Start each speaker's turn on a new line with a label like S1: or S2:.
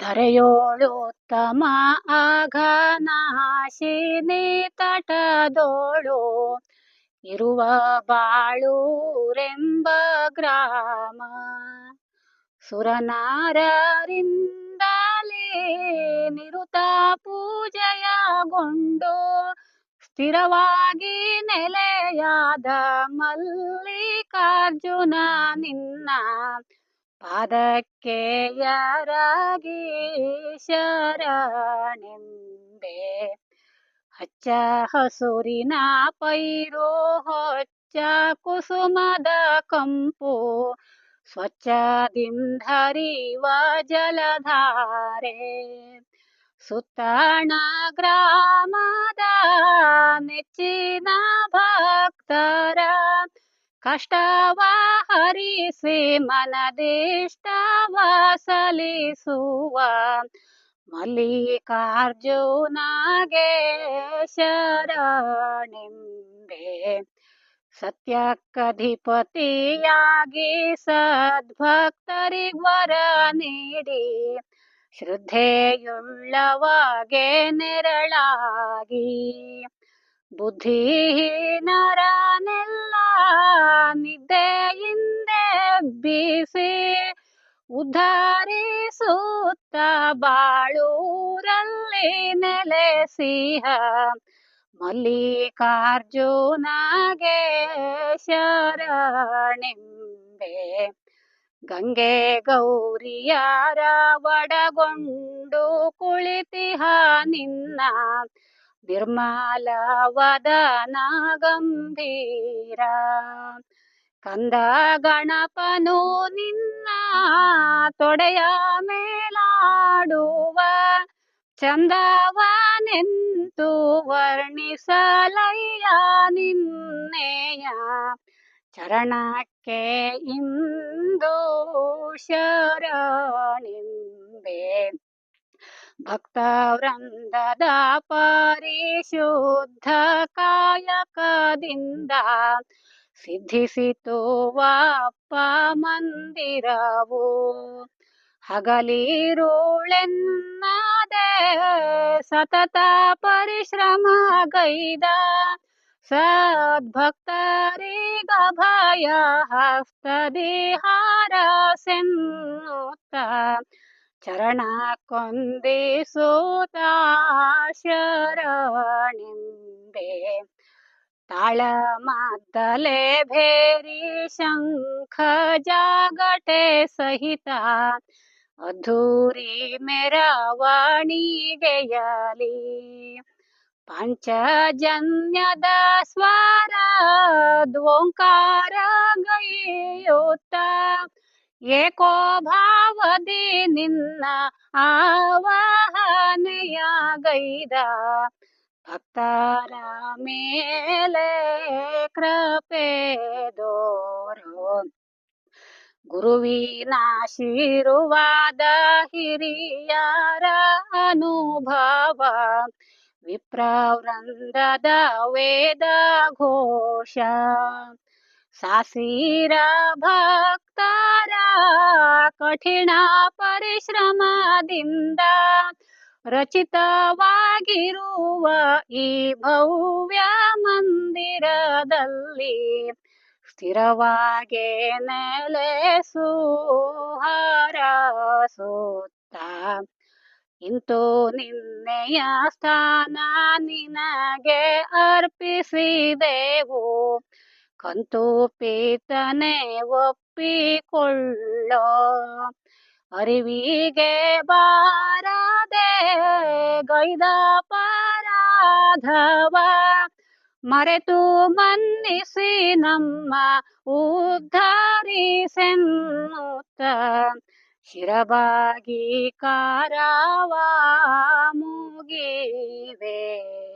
S1: ಧರೆಯೋಳುತ್ತಮ ಅಘನಾಶಿನಿ ತಟದೋಳು ಇರುವ ಬಾಳೂರೆಂಬ ಗ್ರಾಮ ಸುರನಾರರಿಂದಲೇ ನಿರುತ ಪೂಜೆಯಗೊಂಡು ಸ್ಥಿರವಾಗಿ ನೆಲೆಯಾದ ಮಲ್ಲಿಕಾರ್ಜುನ ನಿನ್ನ ಪಾದಕ್ಕೆ ಯಾರಾಗಿ ಶರಣೆಂಬೆ ಹಚ್ಚ ಹಸುರಿನ ಪೈರು, ಹೊಚ್ಚ ಕುಸುಮದ ಕಂಪು. ಸ್ವಚ್ಛದಿಂಧರಿವ ಜಲಧಾರೆ. ಸುತ್ತಣ ಗ್ರಾಮದ ನೆಚ್ಚಿನ ಭಕ್ತರ ಕಷ್ಟವ ಹರಿಸಿ ಮನದಿಷ್ಟವ ಸಲಿಸುವ ಮಲ್ಲಿಕಾರ್ಜುನಗೆ ಶರಣೆಂಬೆ ಸತ್ಯಕ್ಕಧಿಪತಿಯಾಗಿ ಸದ್ಭಕ್ತರಿಗ್ವರ ನೀಡಿ ಶ್ರದ್ಧೆಯುಳ್ಳವಾಗೆ ನೆರಳಾಗಿ ಬುದ್ಧಿಹೀನರನೆಲ್ಲ ನಿದ್ದೆಯಿಂದೆಬ್ಬಿಸಿ ಉದ್ಧರಿಸುತ್ತ ಬಾಳೂರಲ್ಲಿ ನೆಲೆಸಿಹ ಮಲ್ಲಿಕಾರ್ಜುನಗೆ ಶರಣಿಂಬೆ. ಗಂಗೆ ಗೌರಿಯಾರ ಒಡಗೊಂಡು ಕುಳಿತಿಹ ನಿನ್ನ ನಿರ್ಮಲ ವದನ ಗಂಭೀರ ಕಂದ ಗಣಪನು ನಿನ್ನ ತೊಡೆಯ ಮೇಲಾಡುವ ಚಂದವನೆಂತು ವರ್ಣಿಸಲಯ್ಯ ನಿನ್ನೆಯ ಚರಣಕ್ಕೆ ಇಂದು ಶರಣೆಂಬೆ ಭಕ್ತ ವೃಂದದ ಪರಿಶುದ್ಧ ಕಾಯಕದಿಂದ ಸಿದ್ಧಿಸಿತು ವಾಪ ಮಂದಿರವು. ಹಗಲಿರುಳೆನ್ನದೆ ಸತತ ಪರಿಶ್ರಮ ಗೈದ ಸದ್ಭಕ್ತರಿಗ ಭಯ ಹಸ್ತದಿ ಹಾರಸೆನ್ನುತ್ತ चरणाकुन्दे शरणिम्बे ताळमाद्दले भेरी शङ्ख जागटे सहिता अधूरी मेरावाणी गयली पञ्चजन्यद स्वार द्वोङ्कार गै ಏಕೋ ಭಾವದಿ ನಿನ್ನ ಆವಾಹನೆಯ ಗೈದ ಭಕ್ತರ ಮೇಲೆ ಕೃಪೆ ದೋರು ಗುರುವಿನ ಆಶೀರ್ವಾದ ಹಿರಿಯರ ಅನುಭವ ವಿಪ್ರವೃಂದದ ವೇದ ಘೋಷ ಸಾಸಿರ ಭಕ್ತರ ಕಠಿಣ ಪರಿಶ್ರಮದಿಂದ ರಚಿತವಾಗಿರುವ ಈ ಭವ್ಯ ಮಂದಿರದಲ್ಲಿ ಸ್ಥಿರವಾಗಿ ನೆಲೆಸು, ಹರಸುತ್ತ. ಇಂತು ನಿನ್ನೆಯ ಸ್ಥಾನ ನಿನಗೆ ಅರ್ಪಿಸಿದೆವು. ಕಂತು ಪೀತನೆ ಒಪ್ಪಿಕೊಳ್ಳೋ. ಅರಿವಿಗೆ ಬಾರದೆ ಗೈದ ಪಾರಾಧವ. ಮರೆತು ಮನ್ನಿಸಿ ನಮ್ಮ ಉದ್ಧರಿಸೆನ್ನುತ್ತ ಶಿರಬಾಗಿ ಕಾರವ ಮುಗಿವೆ.